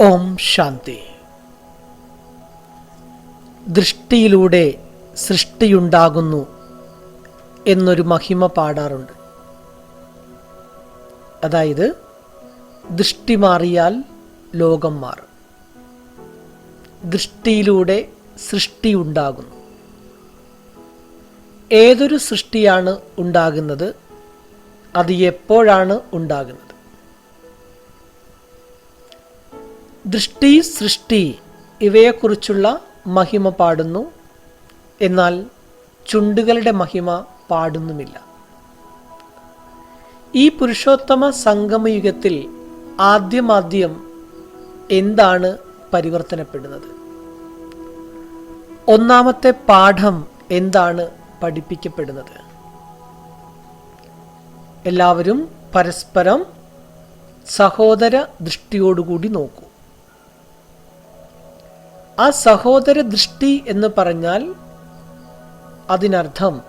ഓം ശാന്തി. ദൃഷ്ടിയിലൂടെ സൃഷ്ടിയുണ്ടാകുന്നു എന്നൊരു മഹിമ പാടാറുണ്ട്. അതായത് ദൃഷ്ടി മാറിയാൽ ലോകം മാറും. ദൃഷ്ടിയിലൂടെ സൃഷ്ടി ഉണ്ടാകുന്നു. ഏതൊരു സൃഷ്ടിയാണ് ഉണ്ടാകുന്നത്? അത് എപ്പോഴാണ് ഉണ്ടാകുന്നത്? ദൃഷ്ടി സൃഷ്ടി ഇവയെക്കുറിച്ചുള്ള മഹിമ പാടുന്നു. എന്നാൽ ചുണ്ടുകളുടെ മഹിമ പാടുന്നുമില്ല. ഈ പുരുഷോത്തമ സംഗമയുഗത്തിൽ ആദ്യമാദ്യം എന്താണ് പരിവർത്തനപ്പെടുന്നത്? ഒന്നാമത്തെ പാഠം എന്താണ് പഠിപ്പിക്കപ്പെടുന്നത്? എല്ലാവരും പരസ്പരം സഹോദര ദൃഷ്ടിയോടുകൂടി നോക്കൂ. ആ സഹോദര ദൃഷ്ടി എന്ന് പറഞ്ഞാൽ അതിനർത്ഥം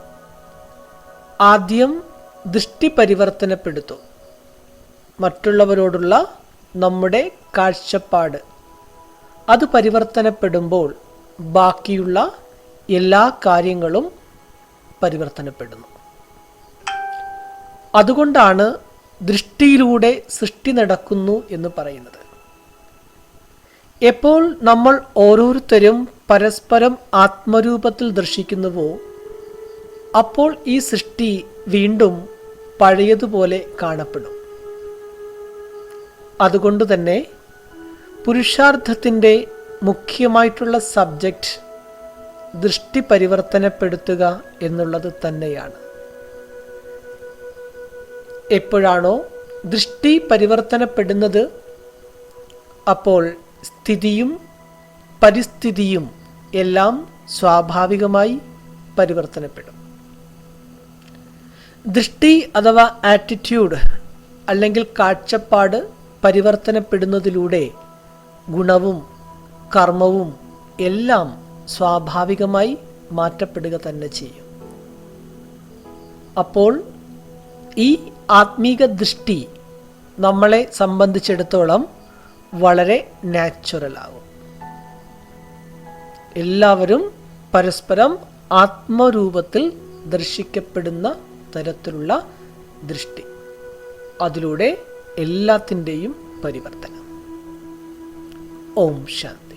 ആദ്യം ദൃഷ്ടി പരിവർത്തനപ്പെടുത്തും. മറ്റുള്ളവരോടുള്ള നമ്മുടെ കാഴ്ചപ്പാട്. അത് പരിവർത്തനപ്പെടുമ്പോൾ ബാക്കിയുള്ള എല്ലാ കാര്യങ്ങളും പരിവർത്തനപ്പെടുന്നു. അതുകൊണ്ടാണ് ദൃഷ്ടിയിലൂടെ സൃഷ്ടി നടക്കുന്നു എന്ന് പറയുന്നത്. എപ്പോൾ നമ്മൾ ഓരോരുത്തരും പരസ്പരം ആത്മരൂപത്തിൽ ദർശിക്കുന്നുവോ അപ്പോൾ ഈ സൃഷ്ടി വീണ്ടും പഴയതുപോലെ കാണപ്പെടും. അതുകൊണ്ട് തന്നെ പുരുഷാർത്ഥത്തിന്റെ മുഖ്യമായിട്ടുള്ള സബ്ജക്റ്റ് ദൃഷ്ടി പരിവർത്തനപ്പെടുത്തുക എന്നുള്ളത് തന്നെയാണ്. എപ്പോഴാണോ ദൃഷ്ടി പരിവർത്തനപ്പെടുന്നത് അപ്പോൾ സ്ഥിതിയും പരിസ്ഥിതിയും എല്ലാം സ്വാഭാവികമായി പരിവർത്തനപ്പെടും. ദൃഷ്ടി അഥവാ ആറ്റിറ്റ്യൂഡ് അല്ലെങ്കിൽ കാഴ്ചപ്പാട് പരിവർത്തനപ്പെടുന്നതിലൂടെ ഗുണവും കർമ്മവും എല്ലാം സ്വാഭാവികമായി മാറ്റപ്പെടുക തന്നെ ചെയ്യും. അപ്പോൾ ഈ ആത്മീക ദൃഷ്ടി നമ്മളെ സംബന്ധിച്ചിടത്തോളം വളരെ നാച്ചുറൽ ആകും എല്ലാവരും പരസ്പരം ആത്മരൂപത്തിൽ ദർശിക്കപ്പെടുന്ന തരത്തിലുള്ള ദൃഷ്ടി. അതിലൂടെ എല്ലാത്തിന്റെയും പരിവർത്തനം. ഓം ശാന്തി.